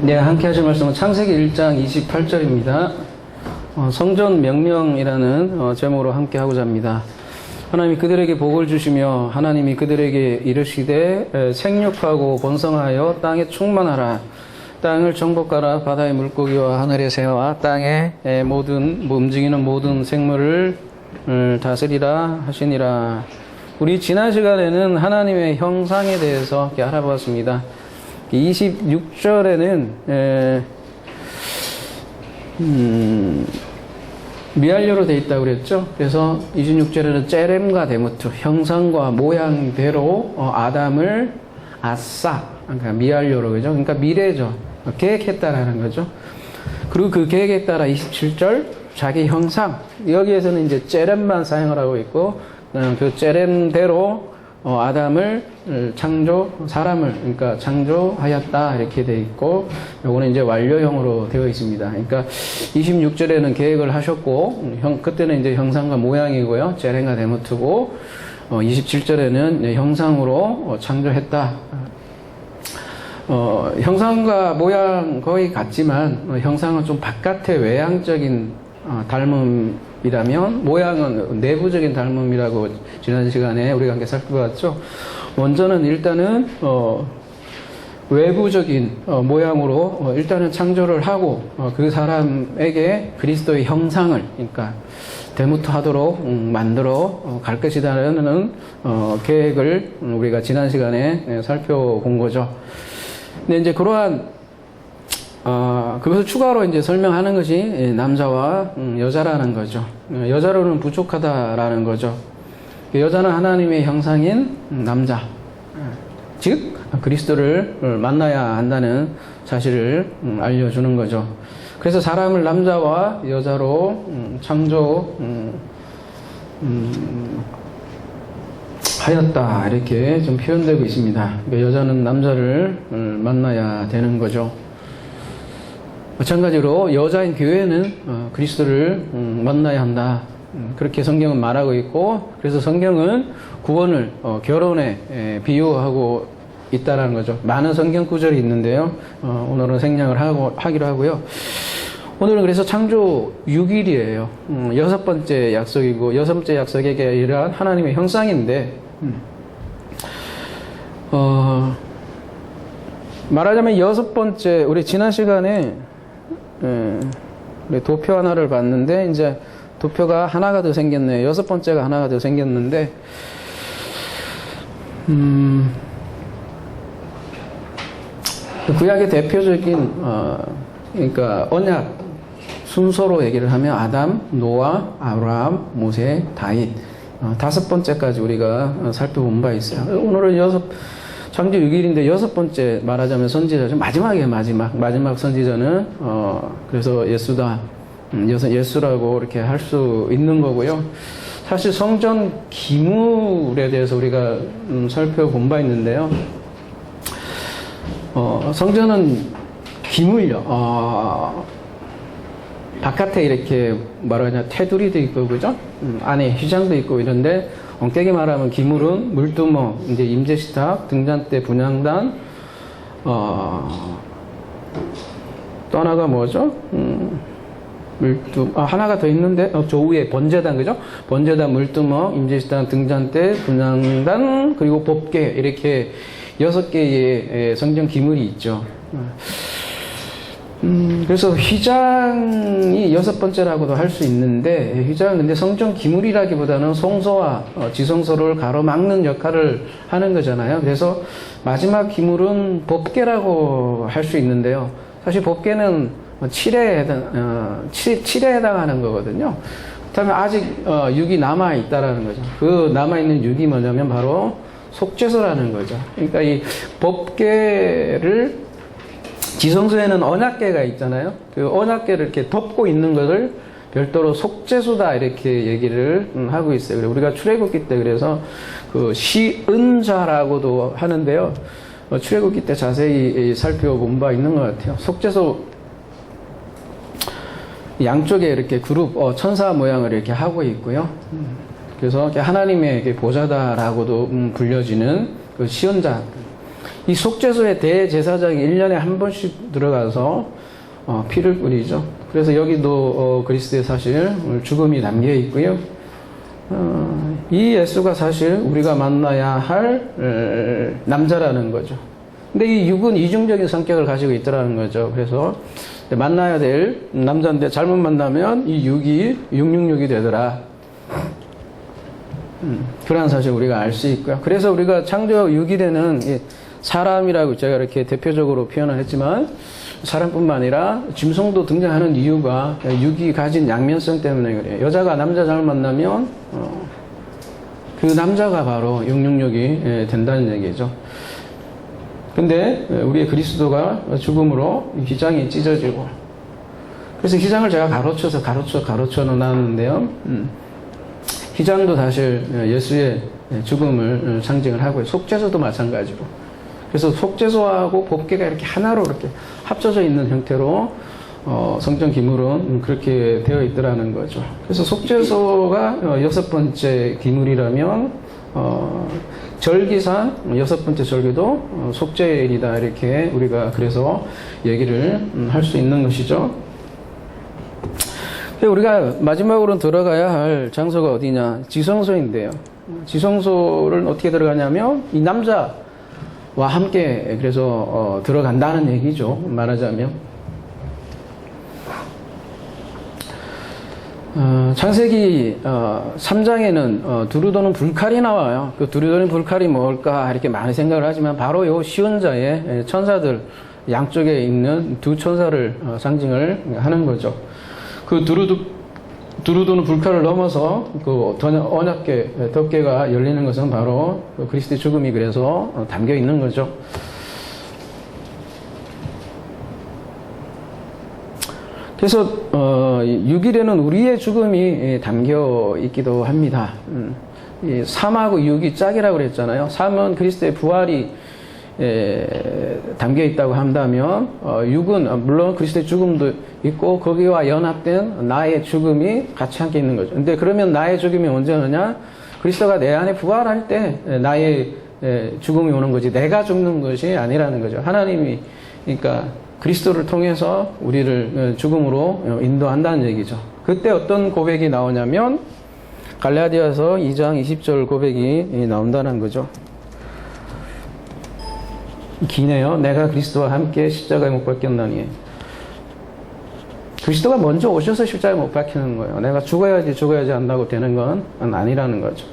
네, 함께 하실 말씀은 창세기 1장 28절입니다. 어, 성전 명령이라는 어, 제목으로 함께 하고자 합니다. 하나님이 그들에게 복을 주시며 하나님이 그들에게 이르시되 에, 생육하고 번성하여 땅에 충만하라. 땅을 정복하라 바다의 물고기와 하늘의 새와 땅의 에, 모든 뭐 움직이는 모든 생물을 을 다스리라 하시니라. 우리 지난 시간에는 하나님의 형상에 대해서 이렇게 알아보았습니다. 26절에는 에, 음, 미알료로 되어 있다고 그랬죠. 그래서 26절에는 째렘과 데모트 형상과 모양대로 어, 아담을 아싸 그러니까 미알료로 그죠. 그러니까 미래죠. 계획했다라는 거죠. 그리고 그 계획에 따라 27절 자기 형상 여기에서는 이제 째렘만 사용을 하고 있고 어, 그 째렘대로 어, 아담을 창조 사람을 그러니까 창조하였다 이렇게 돼 있고 요거는 이제 완료형으로 되어 있습니다. 그러니까 26절에는 계획을 하셨고 형 그때는 이제 형상과 모양이고요. 제랭과 데모트고 어, 27절에는 형상으로 어, 창조했다. 어, 형상과 모양 거의 같지만 어, 형상은 좀 바깥의 외향적인 어, 닮음 이라면 모양은 내부적인 닮음이라고 지난 시간에 우리가 함께 살펴봤죠. 먼저는 일단은 어, 외부적인 어, 모양으로 어, 일단은 창조를 하고 어, 그 사람에게 그리스도의 형상을 그러니까 대무토하도록 음, 만들어 어, 갈 것이다라는 어, 계획을 음, 우리가 지난 시간에 예, 살펴본 거죠. 근데 이제 그러한 어, 그것을 추가로 이제 설명하는 것이 예, 남자와 음, 여자라는 거죠. 어, 여자로는 부족하다라는 거죠. 그 여자는 하나님의 형상인 음, 남자, 즉 그리스도를 만나야 한다는 사실을 음, 알려주는 거죠. 그래서 사람을 남자와 여자로 음, 창조 음, 음, 하였다 이렇게 좀 표현되고 있습니다. 그러니까 여자는 남자를 음, 만나야 되는 거죠. 마찬가지로 여자인 교회는 어, 그리스도를 음, 만나야 한다. 음, 그렇게 성경은 말하고 있고 그래서 성경은 구원을 어, 결혼에 에, 비유하고 있다라는 거죠. 많은 성경 구절이 있는데요. 어, 오늘은 생략을 하고, 하기로 하고요. 오늘은 그래서 창조 6일이에요. 음, 여섯 번째 약속이고 여섯 번째 약속에게 이러한 하나님의 형상인데 음, 어, 말하자면 여섯 번째 우리 지난 시간에 예, 도표 하나를 봤는데 이제 도표가 하나가 더 생겼네요. 여섯 번째가 하나가 더 생겼는데 음, 그 구약의 대표적인 어, 그러니까 언약 순서로 얘기를 하면 아담, 노아, 아브라함, 모세, 다윗 어, 다섯 번째까지 우리가 어, 살펴본 바 있어요. 오늘은 여섯 창조 6일인데 여섯 번째 말하자면 선지자죠. 마지막에 마지막 마지막 선지자는 어 그래서 예수다. 음, 예수, 예수라고 이렇게 할 수 있는 거고요. 사실 성전 기물에 대해서 우리가 음, 살펴본 바 있는데요. 어, 성전은 기물요. 어, 바깥에 이렇게 말하냐 테두리도 있고 그죠? 음, 안에 휘장도 있고 이런데 엄격히 말하면 기물은 물두멍, 이제 임재식탁, 등잔대, 분향단, 어, 또 하나가 뭐죠? 음, 물두, 아, 하나가 더 있는데, 어, 저 위에 번제단, 그죠? 번제단, 물두멍, 임재식탁, 등잔대, 분향단, 그리고 법계, 이렇게 여섯 개의 예, 성전 기물이 있죠. 음, 그래서 휘장이 여섯 번째라고도 할 수 있는데, 휘장은 근데 성전 기물이라기보다는 성소와 어, 지성소를 가로막는 역할을 하는 거잖아요. 그래서 마지막 기물은 법계라고 할 수 있는데요. 사실 법계는 칠에 해당, 어, 칠, 칠에 해당하는 거거든요. 그렇다면 아직 어, 육이 남아 있다라는 거죠. 그 남아 있는 육이 뭐냐면 바로 속죄소라는 거죠. 그러니까 이 법계를 지성소에는 언약계가 있잖아요. 그 언약계를 이렇게 덮고 있는 것을 별도로 속죄수다 이렇게 얘기를 음, 하고 있어요. 그래 우리가 출애굽기 때 그래서 그 시은자라고도 하는데요. 어, 출애굽기 때 자세히 살펴본 바 있는 것 같아요. 속죄소 양쪽에 이렇게 그룹 어, 천사 모양을 이렇게 하고 있고요. 음, 그래서 하나님의 보좌다라고도 음, 불려지는 그 시은자 이 속죄소에 대제사장이 1년에 한 번씩 들어가서 어, 피를 뿌리죠. 그래서 여기도 어, 그리스도의 사실 죽음이 담겨 있고요. 어, 이 예수가 사실 우리가 만나야 할 에, 남자라는 거죠. 근데 이 육은 이중적인 성격을 가지고 있더라는 거죠. 그래서 만나야 될 남자인데 잘못 만나면 이 육이 666이 되더라. 음, 그러한 사실 우리가 알 수 있고요. 그래서 우리가 창조 6이 되는 이 사람이라고 제가 이렇게 대표적으로 표현을 했지만 사람뿐만 아니라 짐승도 등장하는 이유가 육이 가진 양면성 때문에 그래요. 여자가 남자 잘 만나면 어, 그 남자가 바로 666이 된다는 얘기죠. 근데 우리의 그리스도가 죽음으로 휘장이 찢어지고 그래서 휘장을 제가 가로쳐서 가로쳐 가로쳐 놨는데요. 음. 휘장도 사실 예수의 죽음을 상징을 하고요. 속죄소도 마찬가지로. 그래서 속죄소하고 법계가 이렇게 하나로 이렇게 합쳐져 있는 형태로 어, 성전 기물은 그렇게 되어 있더라는 거죠. 그래서 속죄소가 어, 여섯 번째 기물이라면 어, 절기상 여섯 번째 절기도 어, 속죄일이다 이렇게 우리가 그래서 얘기를 음, 할수 있는 것이죠. 우리가 마지막으로 들어가야 할 장소가 어디냐? 지성소인데요. 지성소를 어떻게 들어가냐면 이 남자 와 함께 그래서 어, 들어간다는 얘기죠. 말하자면. 어, 창세기 어, 3장에는 어, 두루도는 불칼이 나와요. 그 두루도는 불칼이 뭘까 이렇게 많이 생각을 하지만 바로 요 시온자의 천사들 양쪽에 있는 두 천사를 어, 상징을 하는 거죠. 그 두루두 두루두는 불칼을 넘어서 그 언약계 덮개가 열리는 것은 바로 그 그리스도의 죽음이 그래서 어, 담겨 있는 거죠. 그래서 어, 6일에는 우리의 죽음이 담겨 있기도 합니다. 음, 3하고 6이 짝이라고 그랬잖아요. 3은 그리스도의 부활이 에, 담겨 있다고 한다면 어, 6은 물론 그리스도의 죽음도 있고 거기와 연합된 나의 죽음이 같이 함께 있는 거죠. 근데 그러면 나의 죽음이 언제 오느냐? 그리스도가 내 안에 부활할 때 나의 에, 죽음이 오는 거지 내가 죽는 것이 아니라는 거죠. 하나님이 그러니까 그리스도를 통해서 우리를 죽음으로 인도한다는 얘기죠. 그때 어떤 고백이 나오냐면 갈라디아서 2장 20절 고백이 나온다는 거죠. 기네요. 내가 그리스도와 함께 십자가에 못 박혔나니. 그리스도가 먼저 오셔서 십자가에 못 박히는 거예요. 내가 죽어야지 죽어야지 한다고 되는 건 아니라는 거죠.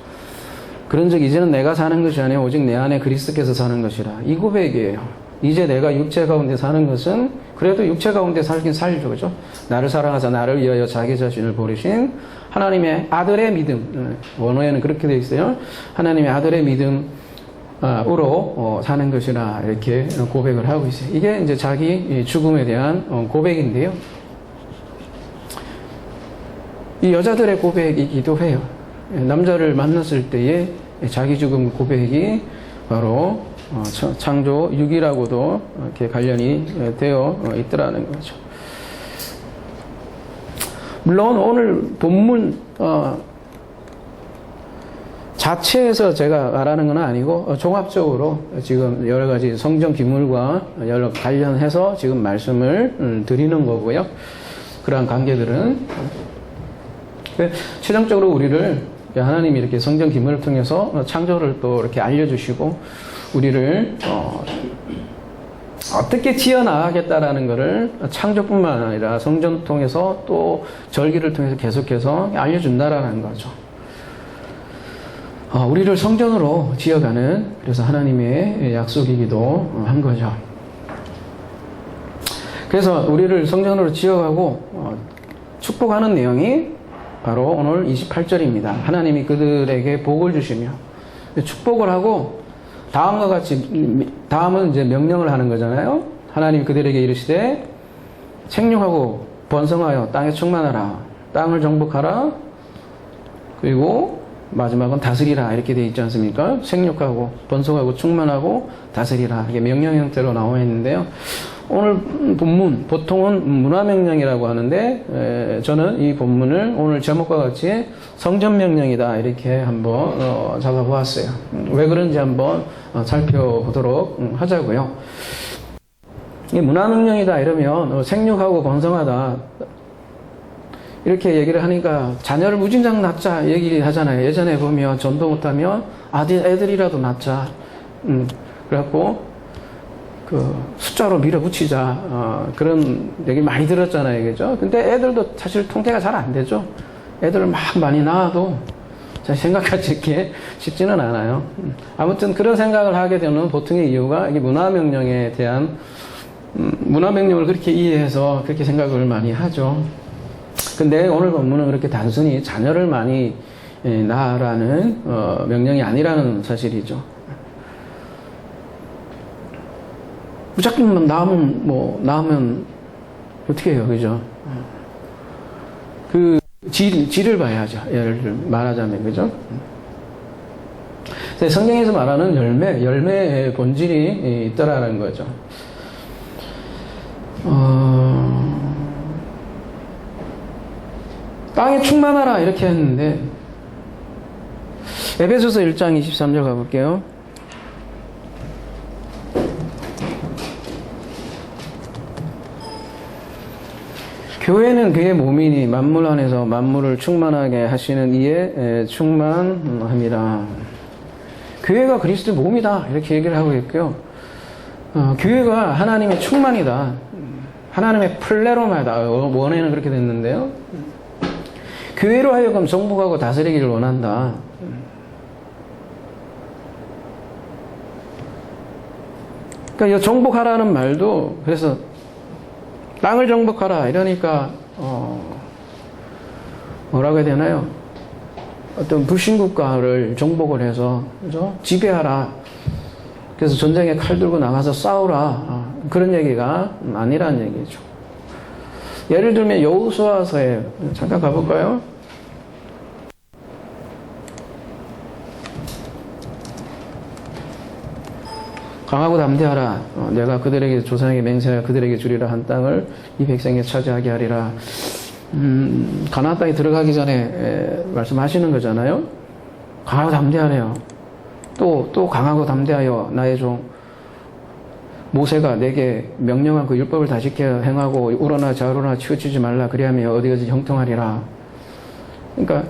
그런 적 이제는 내가 사는 것이 아니라 오직 내 안에 그리스도께서 사는 것이라. 이 고백이에요. 이제 내가 육체 가운데 사는 것은 그래도 육체 가운데 살긴 살죠. 그죠? 나를 사랑하사 나를 위하여 자기 자신을 버리신 하나님의 아들의 믿음. 원어에는 그렇게 되어 있어요. 하나님의 아들의 믿음. 으로 사는 것이라 이렇게 고백을 하고 있어요. 이게 이제 자기 죽음에 대한 어, 고백인데요. 이 여자들의 고백이기도 해요. 남자를 만났을 때의 자기 죽음 고백이 바로 어, 창조 6이라고도 이렇게 관련이 되어 있더라는 거죠. 물론 오늘 본문 어, 자체에서 제가 말하는 건 아니고 종합적으로 지금 여러 가지 성경 기물과 여러 관련해서 지금 말씀을 음, 드리는 거고요. 그러한 관계들은 최종적으로 우리를 하나님이 이렇게 성경 기물을 통해서 창조를 또 이렇게 알려주시고 우리를 어, 떻게 튀어나가겠다라는 것을 창조뿐만 아니라 성전 통해서 또 절기를 통해서 계속해서 알려준다라는 거죠. 어, 우리를 성전으로 지어가는 그래서 하나님의 약속이기도 한 거죠. 그래서 우리를 성전으로 지어가고 어, 축복하는 내용이 바로 오늘 28절입니다. 하나님이 그들에게 복을 주시며 축복을 하고 다음과 같이 다음은 이제 명령을 하는 거잖아요. 하나님 그들에게 이르시되 생육하고 번성하여 땅에 충만하라. 땅을 정복하라. 그리고 마지막은 다스리라 이렇게 돼 있지 않습니까? 생육하고 번성하고 충만하고 다스리라 이게 명령 형태로 나와 있는데요. 오늘 본문 보통은 문화 명령이라고 하는데 에, 저는 이 본문을 오늘 제목과 같이 성전 명령이다 이렇게 한번 어, 잡아보았어요. 음, 왜 그런지 한번 어, 살펴보도록 음, 하자고요. 이 문화 명령이다 이러면 어, 생육하고 번성하다 이렇게 얘기를 하니까 자녀를 무진장 낳자 얘기 하잖아요. 예전에 보면 전도 못하면 아들 애들이라도 낳자. 음, 그래갖고 그 숫자로 밀어붙이자 어, 그런 얘기 많이 들었잖아요, 그죠? 근데 애들도 사실 통계가 잘 안 되죠. 애들을 막 많이 낳아도 잘 생각하기 쉽지는 않아요. 음, 아무튼 그런 생각을 하게 되는 보통의 이유가 이게 문화명령에 대한 음, 문화명령을 그렇게 이해해서 그렇게 생각을 많이 하죠. 근데 오늘 본문은 그렇게 단순히 자녀를 많이 예, 낳으라는 어, 명령이 아니라는 사실이죠. 무작정 낳으면 뭐 낳으면 어떻게 해요, 그죠? 그 질, 질을 봐야죠. 예를 들 말하자면 그죠? 성경에서 말하는 열매, 열매의 본질이 있더라는 거죠. 어, 땅에 충만하라 이렇게 했는데 에베소서 1장 23절 가볼게요. 교회는 그의 몸이니 만물 안에서 만물을 충만하게 하시는 이에 에, 충만합니다. 교회가 그리스도의 몸이다 이렇게 얘기를 하고 있고요. 어, 교회가 하나님의 충만이다. 하나님의 플레로마다 원에는 그렇게 됐는데요. 교회로 하여금 정복하고 다스리기를 원한다. 그러니까 이 정복하라는 말도 그래서 땅을 정복하라 이러니까 어 뭐라고 해야 되나요? 어떤 불신국가를 정복을 해서 그죠? 지배하라. 그래서 전쟁에 칼 들고 나가서 싸우라. 아, 그런 얘기가 아니라는 얘기죠. 예를 들면 여호수아서에 잠깐 가볼까요? 강하고 담대하라. 어, 내가 그들에게 조상에게 맹세하여 그들에게 주리라 한 땅을 이 백성에게 차지하게 하리라. 음, 가나안 땅에 들어가기 전에 에, 말씀하시는 거잖아요. 강하고 담대하래요. 또 또 강하고 담대하여 나의 종 모세가 내게 명령한 그 율법을 다 지켜 행하고 우러나 좌우러나 치우치지 말라 그리하면 어디 어디 형통하리라. 그러니까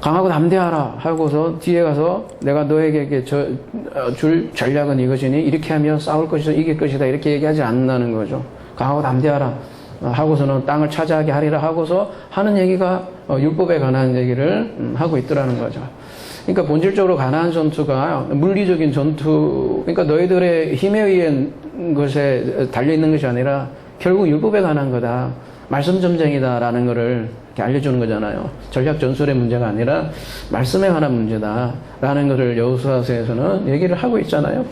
강하고 담대하라 하고서 뒤에 가서 내가 너에게 저, 어, 줄 전략은 이것이니 이렇게 하면 싸울 것이다 이길 것이다 이렇게 얘기하지 않는다는 거죠. 강하고 담대하라 하고서는 땅을 차지하게 하리라 하고서 하는 얘기가 어, 율법에 관한 얘기를 음, 하고 있더라는 거죠. 그러니까 본질적으로 가나안 전투가 물리적인 전투, 그러니까 너희들의 힘에 의한 것에 달려 있는 것이 아니라 결국 율법에 관한 거다. 말씀 전쟁이다라는 것을 알려주는 거잖아요. 전략 전술의 문제가 아니라 말씀에 관한 문제다라는 것을 여호수아서에서는 얘기를 하고 있잖아요.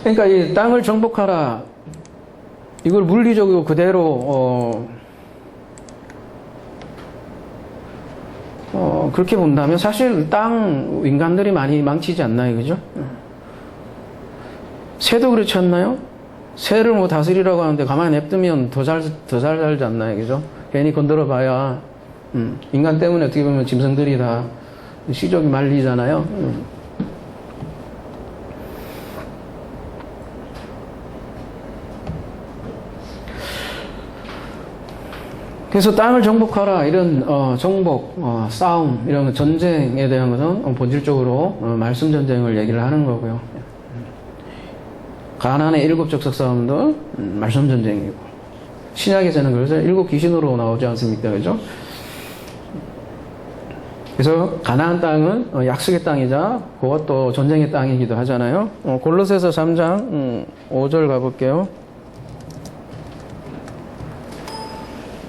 그러니까 이 땅을 정복하라. 이걸 물리적으로 그대로 어, 어, 그렇게 본다면 사실 땅 인간들이 많이 망치지 않나요, 그죠? 새도 그렇지 않나요? 새를 뭐 다스리라고 하는데 가만히 냅두면 더 잘, 더 잘 살지 않나요? 그죠? 괜히 건드려 봐야, 음, 인간 때문에 어떻게 보면 짐승들이 다 시족이 말리잖아요. 음. 그래서 땅을 정복하라 이런 어, 정복, 어, 싸움 이런 전쟁에 대한 것은 본질적으로 어, 말씀 전쟁을 얘기를 하는 거고요. 가나안의 일곱 족속 싸움도 음, 말씀 전쟁이고 신약에서는 그래서 일곱 귀신으로 나오지 않습니까, 그죠? 그래서 가나안 땅은 어, 약속의 땅이자 그것도 전쟁의 땅이기도 하잖아요. 어, 골로새서 3장 음, 5절 가볼게요.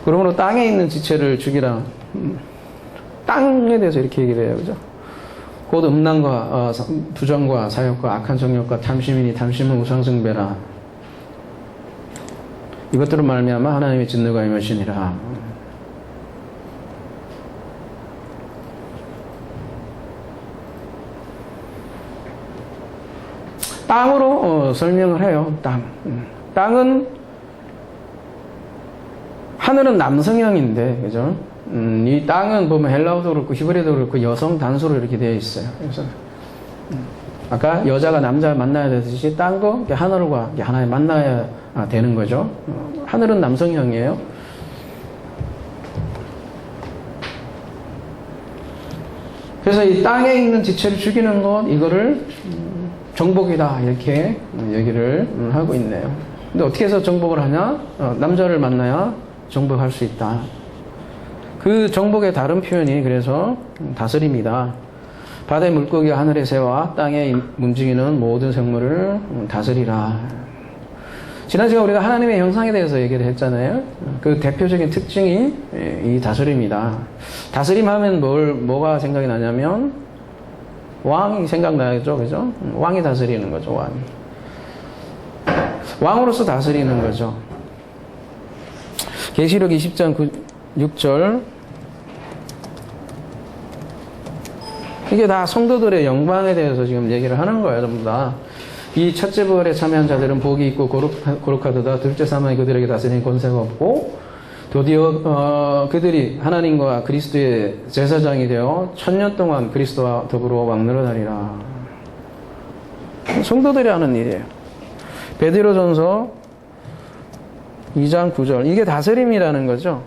그러므로 땅에 있는 지체를 죽이라. 음, 땅에 대해서 이렇게 얘기를 해요. 그죠? 곧 음란과 어, 부정과 사욕과 악한 정욕과 탐심이니 탐심은 우상승배라. 이것들을 말미암아 하나님의 진노가 임하시니라. 땅으로 어, 설명을 해요. 땅. 음. 땅은 하늘은 남성형인데, 그죠? 음, 이 땅은 보면 헬라어도 그렇고 히브리어도 그렇고 여성 단수로 이렇게 되어 있어요. 그래서 음, 아까 여자가 남자 만나야 되듯이 땅도 하늘과 하나에 만나야 아, 되는 거죠. 어, 하늘은 남성형이에요. 그래서 이 땅에 있는 지체를 죽이는 것 이거를 음, 정복이다 이렇게 얘기를 음, 하고 있네요. 근데 어떻게 해서 정복을 하냐? 어, 남자를 만나야 정복할 수 있다. 그 정복의 다른 표현이 그래서 음, 다스립니다. 바다의 물고기와 하늘의 새와 땅에 움직이는 모든 생물을 음, 다스리라. 지난 시간 우리가 하나님의 형상에 대해서 얘기를 했잖아요. 그 대표적인 특징이 예, 이 다스림이다. 다스림 하면 뭘, 뭐가 생각이 나냐면 왕이 생각나죠. 그죠? 음, 왕이 다스리는 거죠, 왕. 왕으로서 다스리는 거죠. 계시록 20장 6절 이게 다 성도들의 영광에 대해서 지금 얘기를 하는 거예요, 전부 다. 이 첫째 부활에 참여한 자들은 복이 있고 거룩, 하도다 둘째 사망이 그들에게 다스리는 권세가 없고 드디어 어, 그들이 하나님과 그리스도의 제사장이 되어 천년 동안 그리스도와 더불어 다니라. 성도들이 하는 일이에요. 베드로전서 2장 9절 이게 다스림이라는 거죠.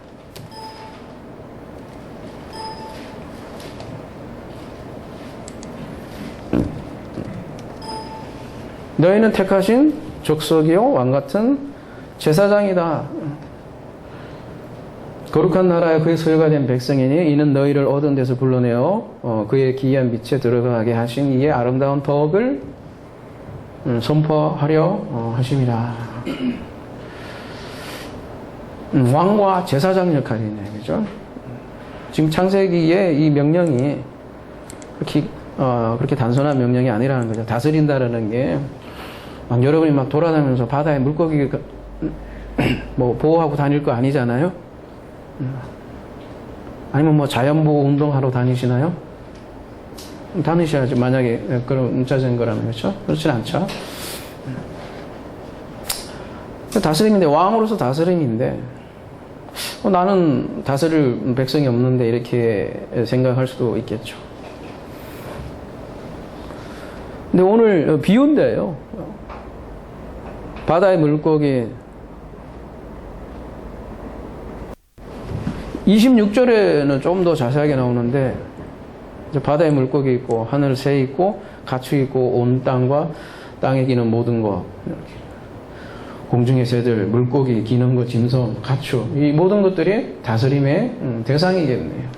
너희는 택하신 족속이요 왕 같은 제사장이다. 거룩한 나라에 그의 소유가 된 백성이니 이는 너희를 얻은 데서 불러내어 어, 그의 기이한 빛에 들어가게 하신 이의 아름다운 덕을 음, 선포하려 어, 하심이라. 음, 왕과 제사장 역할이네, 그죠? 지금 창세기의 이 명령이 그렇게 어, 그렇게 단순한 명령이 아니라는 거죠. 다스린다라는 게막 여러분이 막 돌아다니면서 바다에 물고기 뭐 보호하고 다닐 거 아니잖아요. 아니면 뭐 자연보호 운동하러 다니시나요? 다니셔야지 만약에 그런 문자적인 거라면 그렇죠? 그렇진 않죠. 다스림인데 왕으로서 다스림인데 어, 나는 다스릴 백성이 없는데 이렇게 생각할 수도 있겠죠. 근데 오늘 비운데요. 바다의 물고기 26절에는 좀 더 자세하게 나오는데 바다의 물고기 있고 하늘 새 있고 가축 있고 온 땅과 땅에 기는 모든 것 공중의 새들 물고기 기는 것 짐승 가축 이 모든 것들이 다스림의 음, 대상이겠네요.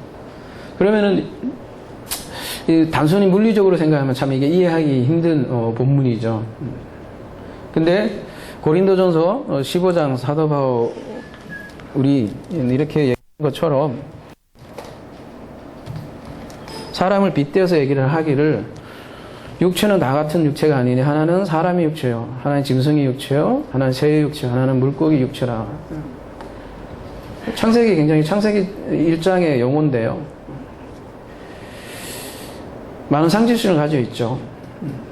그러면은 단순히 물리적으로 생각하면 참 이게 이해하기 힘든 어, 본문이죠. 근데 고린도전서 15장 어, 사도 바울이 이렇게 얘기한 것처럼 사람을 빗대어서 얘기를 하기를 육체는 다 같은 육체가 아니니 하나는 사람의 육체요, 하나는 짐승의 육체요, 하나는 새의 육체, 하나는 물고기 육체라. 창세기 굉장히 창세기 1장의 용어인데요. 많은 상징성을 가지고 있죠.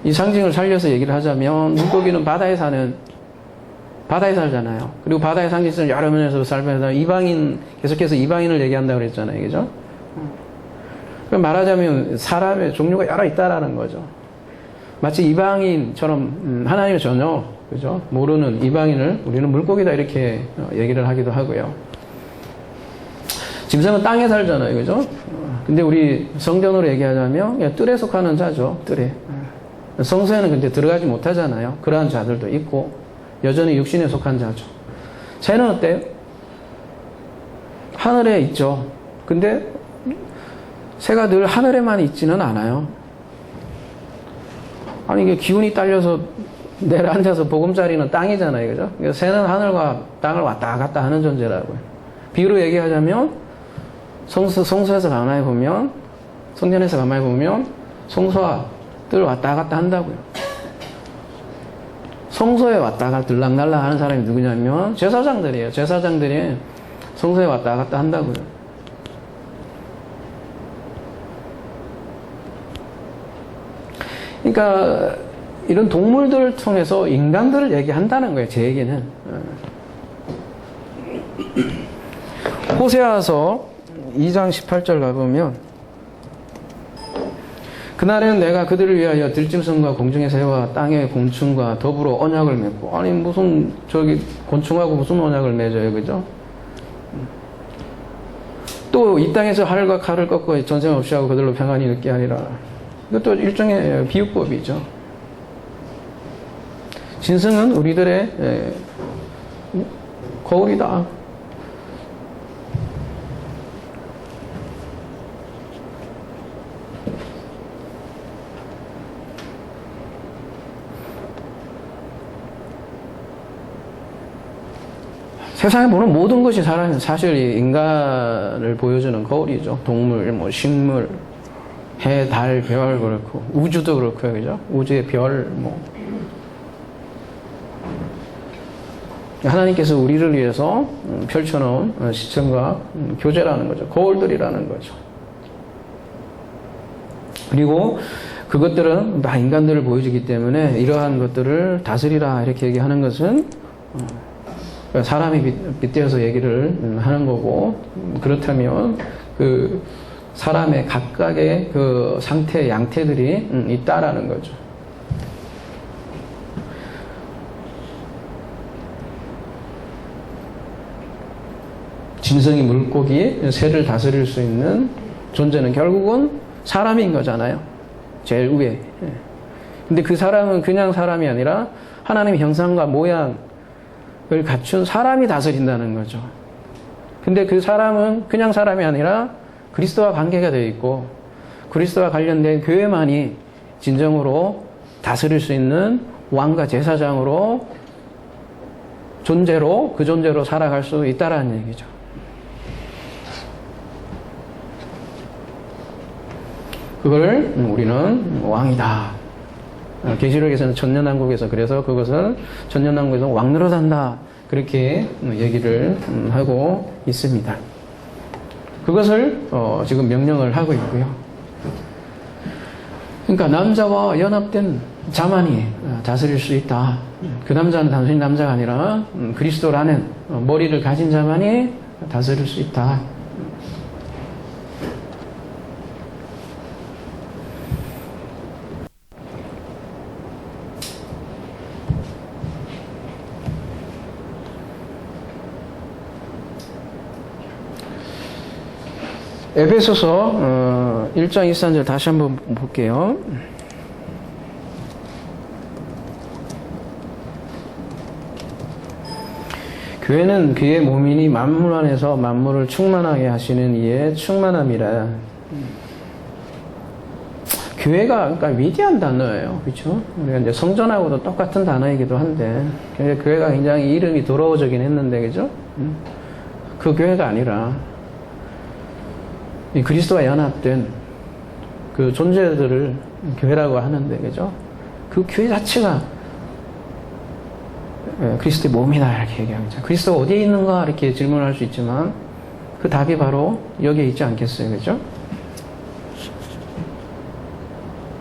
이 상징을 살려서 얘기를 하자면 물고기는 바다에 사는 바다에 살잖아요. 그리고 바다의 상징성을 여러 면에서 살면서 이방인, 계속해서 이방인을 얘기한다고 그랬잖아요. 그죠? 그럼 말하자면 사람의 종류가 여러 있다라는 거죠. 마치 이방인처럼 음, 하나님을 전혀, 그죠? 모르는 이방인을 우리는 물고기다 이렇게 어, 얘기를 하기도 하고요. 짐승은 땅에 살잖아요. 그죠? 근데 우리 성전으로 얘기하자면 뜰에 속하는 자죠. 뜰에. 성소에는 근데 들어가지 못하잖아요. 그러한 자들도 있고. 여전히 육신에 속한 자죠. 새는 어때요? 하늘에 있죠. 근데 새가 늘 하늘에만 있지는 않아요. 아니 이게 기운이 딸려서 내려앉아서 보금자리는 땅이잖아요. 그죠? 새는 하늘과 땅을 왔다 갔다 하는 존재라고요. 비유로 얘기하자면 성서, 성서에서 가만히 보면 성전에서 가만히 보면 성소와 뜰 왔다 갔다 한다고요. 성소에 왔다가 들락날락 하는 사람이 누구냐면 제사장들이에요. 제사장들이 성소에 왔다 갔다 한다고요. 그러니까 이런 동물들을 통해서 인간들을 얘기한다는 거예요. 제 얘기는. 어. 호세아서 2장 18절 가보면 그날에는 내가 그들을 위하여 들짐승과 공중의 새와 땅의 곤충과 더불어 언약을 맺고 아니 무슨 저기 곤충하고 무슨 언약을 맺어요 그죠? 또 이 땅에서 활과 칼을 꺾고 전쟁 없이 하고 그들로 평안히 있게 하리라. 이것도 일종의 비유법이죠. 진승은 우리들의 에, 거울이다 세상에 보는 모든 것이 사실 이 인간을 보여주는 거울이죠. 동물, 뭐, 식물, 해, 달, 별, 그렇고, 우주도 그렇고요. 그죠? 우주의 별, 뭐. 하나님께서 우리를 위해서 음, 펼쳐놓은 어, 시청과 음, 교제라는 거죠. 거울들이라는 거죠. 그리고 그것들은 다 인간들을 보여주기 때문에 이러한 것들을 다스리라 이렇게 얘기하는 것은 어, 사람이 빗- 빗대어서 얘기를 음, 하는 거고 음, 그렇다면 그 사람의 각각의 그 상태 양태들이 음, 있다라는 거죠. 진성이 물고기, 새를 다스릴 수 있는 존재는 결국은 사람인 거잖아요. 제일 위에. 예. 근데 그 사람은 그냥 사람이 아니라 하나님의 형상과 모양 을 갖춘 사람이 다스린다는 거죠. 근데 그 사람은 그냥 사람이 아니라 그리스도와 관계가 되어 있고 그리스도와 관련된 교회만이 진정으로 다스릴 수 있는 왕과 제사장으로 존재로 그 존재로 살아갈 수 있다라는 얘기죠. 그걸 우리는 왕이다. 어, 계시록에서는 천년왕국에서 그래서 그것을 천년왕국에서 왕으로 산다. 그렇게 얘기를 음, 하고 있습니다. 그것을 어, 지금 명령을 하고 있고요. 그러니까 남자와 연합된 자만이 어, 다스릴 수 있다. 그 남자는 단순히 남자가 아니라 음, 그리스도라는 어, 머리를 가진 자만이 다스릴 수 있다. 에베소서 어, 1장 23절 다시 한번 볼게요. 교회는 그의 몸이니 만물 안에서 만물을 충만하게 하시는 이의 충만함이라. 교회가 그러니까 위대한 단어예요. 그렇죠? 우리가 이제 성전하고도 똑같은 단어이기도 한데 교회가 굉장히 이름이 더러워지긴 했는데 그죠? 음. 그 교회가 아니라 이 그리스도와 연합된 그 존재들을 교회라고 하는데, 그죠? 그 교회 자체가 예, 그리스도의 몸이다, 이렇게 얘기합니다. 그리스도가 어디에 있는가, 이렇게 질문할 수 있지만, 그 답이 바로 여기에 있지 않겠어요, 그죠?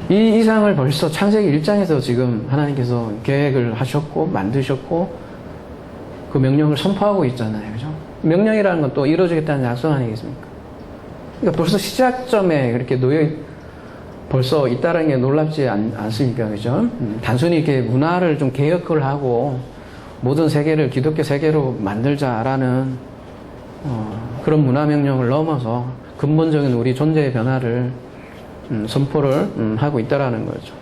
이 이상을 벌써 창세기 1장에서 지금 하나님께서 계획을 하셨고, 만드셨고, 그 명령을 선포하고 있잖아요, 그죠? 명령이라는 건 또 이루어지겠다는 약속 아니겠습니까? 그러니까 벌써 시작점에 그렇게 놓여 있- 벌써 있다는 게 놀랍지 않, 않습니까? 그죠? 음, 단순히 이렇게 문화를 좀 개혁을 하고 모든 세계를 기독교 세계로 만들자라는 어, 그런 문화 명령을 넘어서 근본적인 우리 존재의 변화를 음, 선포를 음, 하고 있다라는 거죠.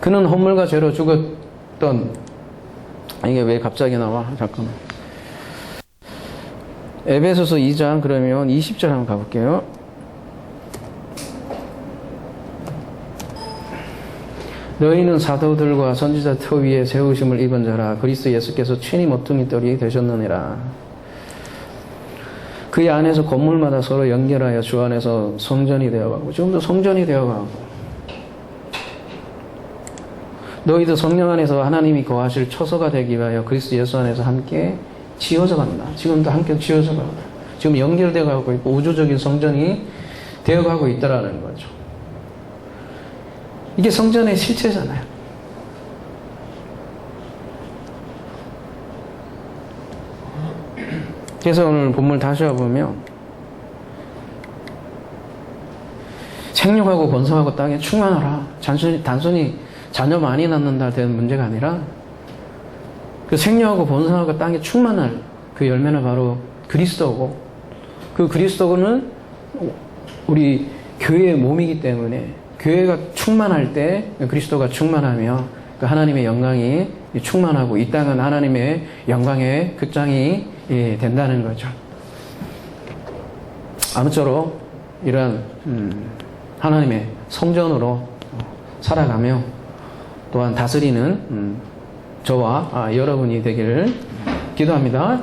그는 혼물과 죄로 죽었던 아, 이게 왜 갑자기 나와? 잠깐만. 에베소서 2장 그러면 20절 한번 가볼게요. 너희는 사도들과 선지자 터 위에 세우심을 입은 자라 그리스도 예수께서 친히 모퉁이 돌이 되셨느니라. 그 안에서 건물마다 서로 연결하여 주 안에서 성전이 되어가고 지금도 성전이 되어가고 너희도 성령 안에서 하나님이 거하실 처소가 되기 위하여 그리스도 예수 안에서 함께 지어져 간다. 지금도 함께 지어져 간다. 지금 연결되어 가고 있고 우주적인 성전이 되어 가고 있다라는 거죠. 이게 성전의 실체잖아요. 그래서 오늘 본문을 다시 와보면 생육하고 번성하고 땅에 충만하라. 단순히, 단순히 자녀 많이 낳는다 된 문제가 아니라 그 생육하고 번성하고 땅에 충만할 그 열매는 바로 그리스도고 그 그리스도는 우리 교회의 몸이기 때문에 교회가 충만할 때 그리스도가 충만하며 그 하나님의 영광이 충만하고 이 땅은 하나님의 영광의 극장이 예, 된다는 거죠. 아무쪼록 이러한 음, 하나님의 성전으로 살아가며 또한 다스리는 음, 저와 아, 여러분이 되기를 기도합니다.